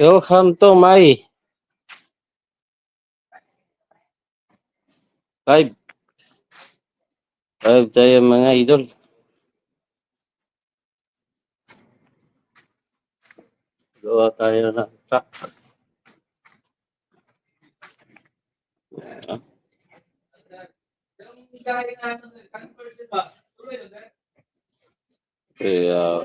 Welcome to my live. Live tayo mga idol. Gawa tayo ng truck. Kaya,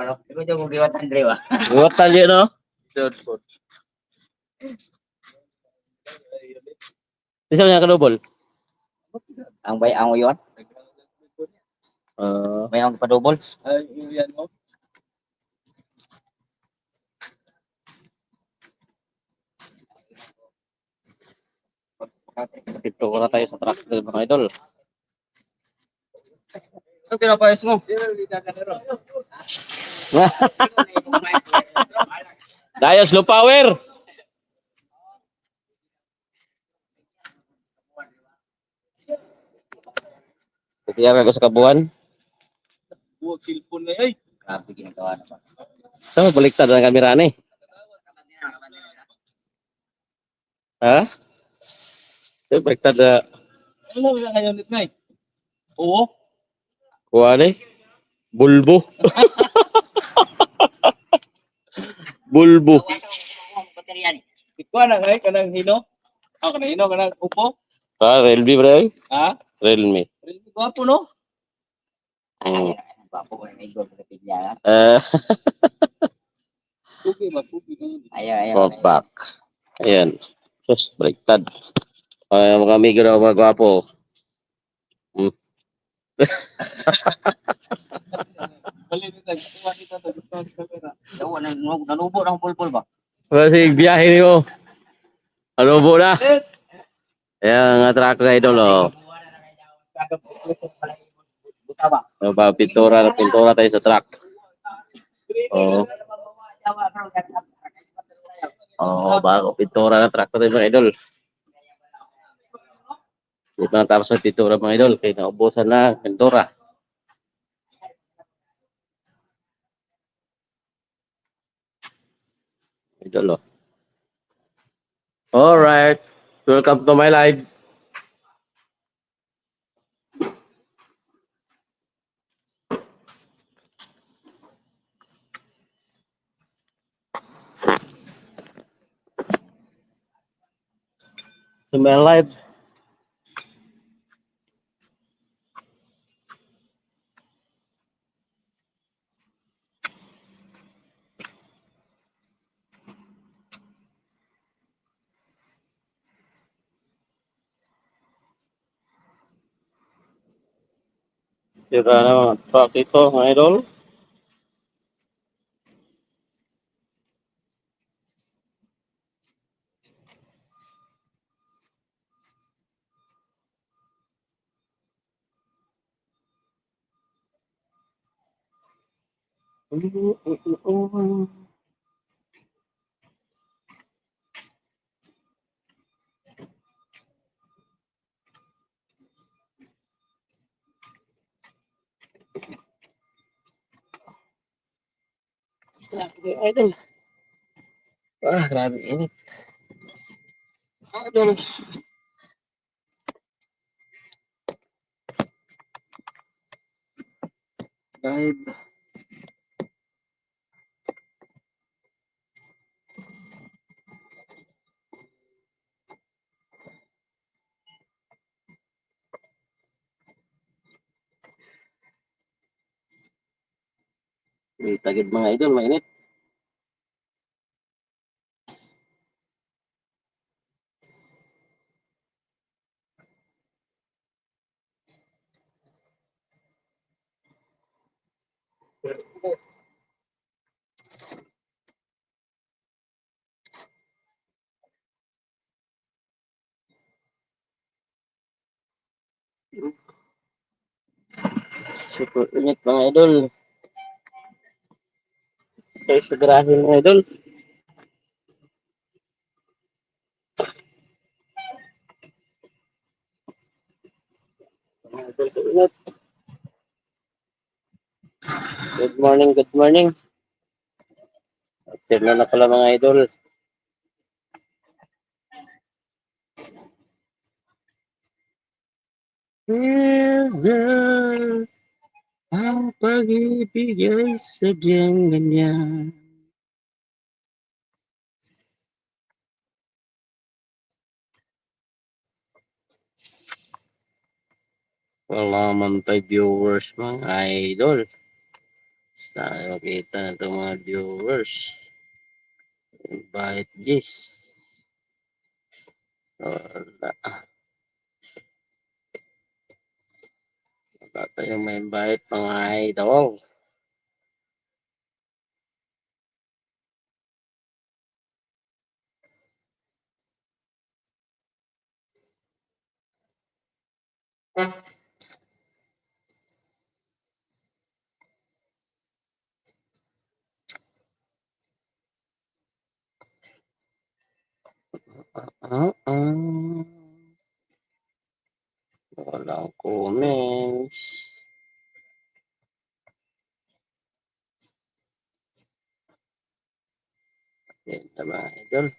Bueno, ikaw dyan kung giwat Andre ba? Buat tali no? Isa niya kadobol. Ang bay ang yun, Uh, may ang padubol. dito ko na tayo sa truck mga idol. Ano pinapayos mo? Dayo slow power. Kaya ko sa kabuan. Buwag cellphone na ay. Grabe ginagawa na ba? Sa baliktad ang kamera ni. Ha? Sa baliktad Ano na ngayon ulit na eh? Oo. kuha ni. Bulbo. Bulbo. Ikaw na ngay, kanang hino. Ah, kanang hino, kanang upo. Ha, Realme bro. Ha? Realme. Really gwapo no? Mm. Bapo ko na idol sa pidya. Eh, yun. Ayaw, ayaw. Pop back. Ayan. Sus, baliktad. Ay, mga amigo na mga gwapo. Bali nito, gusto kita sa gusto sa kamera. So, nan- nanubo ng bulbul ba? Kasi biyahe niyo. Po na? Ayan, truck na idol, oh. Buta ba? Pintura na pintura tayo sa truck. Oo. Oo, bago pintura na truck tayo mga idol. Di pa natapos ang pintura mga idol. Kaya naubusan na pintura. Idol, oh. Alright. Welcome to my live. To my live. Sira na mga truck ito, mga idol. Idol. Ah, grabe init. Idol. Live. May tagid mga idol, mainit. Super init mga idol. Tayo sa garahe mga idol. Good morning, good morning. Afternoon na pala mga idol. Minsan, ang pag-ibig ay sadyang ganyan. Wala man tayo viewers mga idol. Saan makita na itong mga viewers? Invite this. Wala. Wala tayong may invite mga idol. Ah, ah. Walang comments. Yan mga idol.